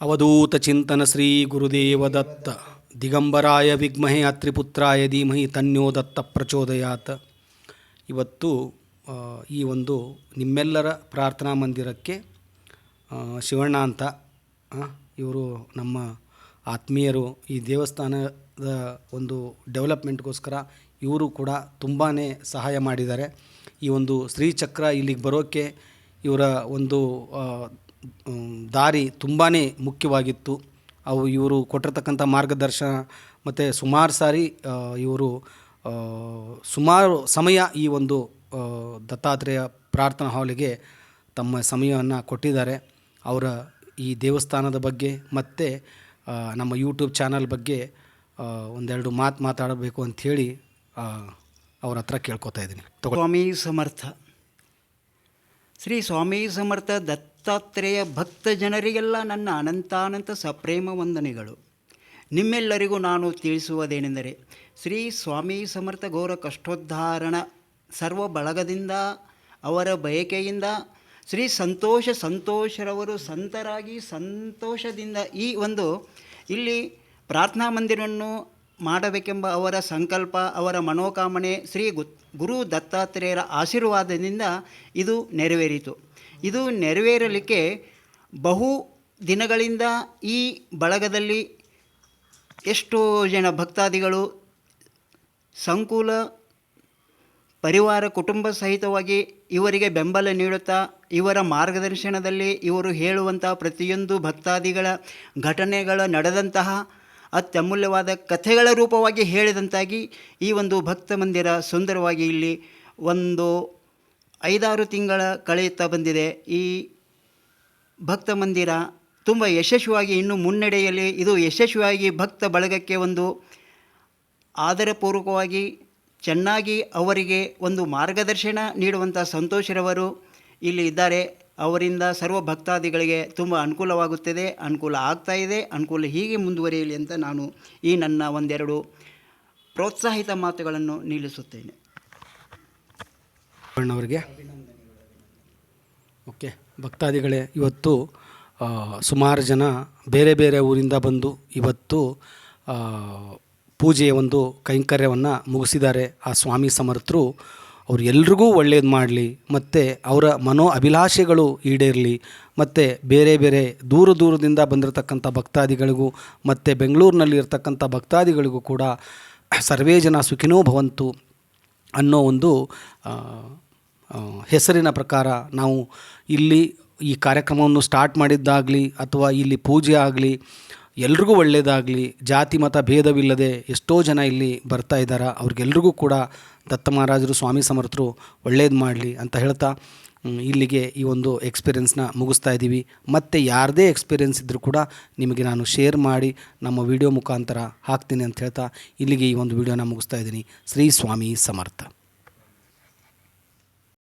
ಅವಧೂತ ಚಿಂತನ ಶ್ರೀ ಗುರುದೇವ ದತ್ತ ದಿಗಂಬರಾಯ ವಿಗ್ಮಹೆ ಅತ್ರಿಪುತ್ರಾಯ ಧೀಮಹಿ ತನ್ಯೋ ದತ್ತ ಪ್ರಚೋದಯಾತ. ಇವತ್ತು ಈ ಒಂದು ನಿಮ್ಮೆಲ್ಲರ ಪ್ರಾರ್ಥನಾ ಮಂದಿರಕ್ಕೆ ಶಿವಣ್ಣ ಅಂತ ಇವರು ನಮ್ಮ ಆತ್ಮೀಯರು ಈ ದೇವಸ್ಥಾನದ ಒಂದು ಡೆವಲಪ್ಮೆಂಟ್ಗೋಸ್ಕರ ಇವರು ಕೂಡ ತುಂಬಾ ಸಹಾಯ ಮಾಡಿದ್ದಾರೆ. ಈ ಒಂದು ಶ್ರೀಚಕ್ರ ಇಲ್ಲಿಗೆ ಬರೋಕ್ಕೆ ಇವರ ಒಂದು ದಾರಿ ತುಂಬಾ ಮುಖ್ಯವಾಗಿತ್ತು. ಅವು ಇವರು ಕೊಟ್ಟಿರ್ತಕ್ಕಂಥ ಮಾರ್ಗದರ್ಶನ ಮತ್ತು ಸುಮಾರು ಸಾರಿ ಇವರು ಸುಮಾರು ಸಮಯ ಈ ಒಂದು ದತ್ತಾತ್ರೇಯ ಪ್ರಾರ್ಥನಾ ಹಾಲಿಗೆ ತಮ್ಮ ಸಮಯವನ್ನು ಕೊಟ್ಟಿದ್ದಾರೆ. ಅವರ ಈ ದೇವಸ್ಥಾನದ ಬಗ್ಗೆ ಮತ್ತು ನಮ್ಮ ಯೂಟ್ಯೂಬ್ ಚಾನಲ್ ಬಗ್ಗೆ ಒಂದೆರಡು ಮಾತು ಮಾತಾಡಬೇಕು ಅಂಥೇಳಿ ಅವ್ರ ಹತ್ರ ಕೇಳ್ಕೊತಾ ಇದ್ದೀನಿ. ಸ್ವಾಮಿ ಸಮರ್ಥ. ಶ್ರೀ ಸ್ವಾಮಿ ಸಮರ್ಥ ದತ್ತಾತ್ರೇಯ ಭಕ್ತ ಜನರಿಗೆಲ್ಲ ನನ್ನ ಅನಂತಾನಂತ ಸಪ್ರೇಮ ವಂದನೆಗಳು. ನಿಮ್ಮೆಲ್ಲರಿಗೂ ನಾನು ತಿಳಿಸುವುದೇನೆಂದರೆ, ಶ್ರೀ ಸ್ವಾಮಿ ಸಮರ್ಥ ಗೌರ ಕಷ್ಟೋದ್ಧಾರಣ ಸರ್ವ ಬಳಗದಿಂದ, ಅವರ ಬಯಕೆಯಿಂದ, ಶ್ರೀ ಸಂತೋಷ ಸಂತೋಷರವರು ಸಂತರಾಗಿ ಸಂತೋಷದಿಂದ ಈ ಒಂದು ಇಲ್ಲಿ ಪ್ರಾರ್ಥನಾ ಮಂದಿರವನ್ನು ಮಾಡಬೇಕೆಂಬ ಅವರ ಸಂಕಲ್ಪ, ಅವರ ಮನೋಕಾಮನೆ ಶ್ರೀ ಗುರು ದತ್ತಾತ್ರೇಯರ ಆಶೀರ್ವಾದದಿಂದ ಇದು ನೆರವೇರಿತು. ಇದು ನೆರವೇರಲಿಕ್ಕೆ ಬಹು ದಿನಗಳಿಂದ ಈ ಬಳಗದಲ್ಲಿ ಎಷ್ಟೋ ಜನ ಭಕ್ತಾದಿಗಳು ಸಂಕುಲ ಪರಿವಾರ ಕುಟುಂಬ ಸಹಿತವಾಗಿ ಇವರಿಗೆ ಬೆಂಬಲ ನೀಡುತ್ತಾ, ಇವರ ಮಾರ್ಗದರ್ಶನದಲ್ಲಿ ಇವರು ಹೇಳುವಂಥ ಪ್ರತಿಯೊಂದು ಭಕ್ತಾದಿಗಳ ಘಟನೆಗಳ, ನಡೆದಂತಹ ಅತ್ಯಮೂಲ್ಯವಾದ ಕಥೆಗಳ ರೂಪವಾಗಿ ಹೇಳಿದಂತಾಗಿ ಈ ಒಂದು ಭಕ್ತ ಮಂದಿರ ಸುಂದರವಾಗಿ ಇಲ್ಲಿ ಒಂದು ಐದಾರು ತಿಂಗಳ ಕಳೆಯುತ್ತಾ ಬಂದಿದೆ. ಈ ಭಕ್ತ ಮಂದಿರ ತುಂಬ ಯಶಸ್ವಿಯಾಗಿ ಇನ್ನೂ ಮುನ್ನಡೆಯಲ್ಲಿ ಇದು ಯಶಸ್ವಿಯಾಗಿ ಭಕ್ತ ಬಳಗಕ್ಕೆ ಒಂದು ಆದರಪೂರ್ವಕವಾಗಿ ಚೆನ್ನಾಗಿ ಅವರಿಗೆ ಒಂದು ಮಾರ್ಗದರ್ಶನ ನೀಡುವಂಥ ಸಂತೋಷರವರು ಇಲ್ಲಿ ಇದ್ದಾರೆ. ಅವರಿಂದ ಸರ್ವ ಭಕ್ತಾದಿಗಳಿಗೆ ತುಂಬ ಅನುಕೂಲವಾಗುತ್ತದೆ, ಅನುಕೂಲ ಆಗ್ತಾ ಇದೆ, ಅನುಕೂಲ ಹೀಗೆ ಮುಂದುವರಿಯಲಿ ಅಂತ ನಾನು ಈ ನನ್ನ ಒಂದೆರಡು ಪ್ರೋತ್ಸಾಹಿತ ಮಾತುಗಳನ್ನು ನಿಲ್ಲಿಸುತ್ತೇನೆ. ಅವರಿಗೆ. ಓಕೆ, ಭಕ್ತಾದಿಗಳೇ, ಇವತ್ತು ಸುಮಾರು ಜನ ಬೇರೆ ಬೇರೆ ಊರಿಂದ ಬಂದು ಇವತ್ತು ಪೂಜೆಯ ಒಂದು ಕೈಂಕರ್ಯವನ್ನು ಮುಗಿಸಿದ್ದಾರೆ. ಆ ಸ್ವಾಮಿ ಸಮರ್ಥರು ಅವ್ರು ಎಲ್ರಿಗೂ ಒಳ್ಳೇದು ಮಾಡಲಿ, ಮತ್ತು ಅವರ ಮನೋ ಅಭಿಲಾಷೆಗಳು ಈಡೇರಲಿ, ಮತ್ತು ಬೇರೆ ಬೇರೆ ದೂರ ದೂರದಿಂದ ಬಂದಿರತಕ್ಕಂಥ ಭಕ್ತಾದಿಗಳಿಗೂ, ಮತ್ತು ಬೆಂಗಳೂರಿನಲ್ಲಿ ಇರ್ತಕ್ಕಂಥ ಭಕ್ತಾದಿಗಳಿಗೂ ಕೂಡ ಸರ್ವೇ ಜನ ಸುಖಿನೋ ಭವಂತು ಅನ್ನೋ ಒಂದು ಹೆಸರಿನ ಪ್ರಕಾರ ನಾವು ಇಲ್ಲಿ ಈ ಕಾರ್ಯಕ್ರಮವನ್ನು ಸ್ಟಾರ್ಟ್ ಮಾಡಿದ್ದಾಗಲಿ, ಅಥವಾ ಇಲ್ಲಿ ಪೂಜೆ ಆಗಲಿ ಎಲ್ರಿಗೂ ಒಳ್ಳೆಯದಾಗಲಿ ಜಾತಿ, ಮತ ಭೇದವಿಲ್ಲದೆ ಎಷ್ಟೋ ಜನ ಇಲ್ಲಿ ಬರ್ತಾ ಇದ್ದಾರೆ, ಅವ್ರಿಗೆಲ್ರಿಗೂ ಕೂಡ ದತ್ತ ಮಹಾರಾಜರು, ಸ್ವಾಮಿ ಸಮರ್ಥರು ಒಳ್ಳೇದು ಮಾಡಲಿ ಅಂತ ಹೇಳ್ತಾ ಇಲ್ಲಿಗೆ ಈ ಒಂದು ಎಕ್ಸ್ಪೀರಿಯೆನ್ಸ್ನ ಮುಗಿಸ್ತಾ ಇದ್ದೀವಿ. ಮತ್ತು ಯಾರದೇ ಎಕ್ಸ್ಪೀರಿಯೆನ್ಸ್ ಇದ್ದರೂ ಕೂಡ ನಿಮಗೆ ನಾನು ಶೇರ್ ಮಾಡಿ, ನಮ್ಮ ವಿಡಿಯೋ ಮುಖಾಂತರ ಹಾಕ್ತೀನಿ ಅಂತ ಹೇಳ್ತಾ, ಇಲ್ಲಿಗೆ ಈ ಒಂದು ವಿಡಿಯೋನ ಮುಗಿಸ್ತಾ ಇದ್ದೀನಿ. ಶ್ರೀ ಸ್ವಾಮಿ ಸಮರ್ಥ.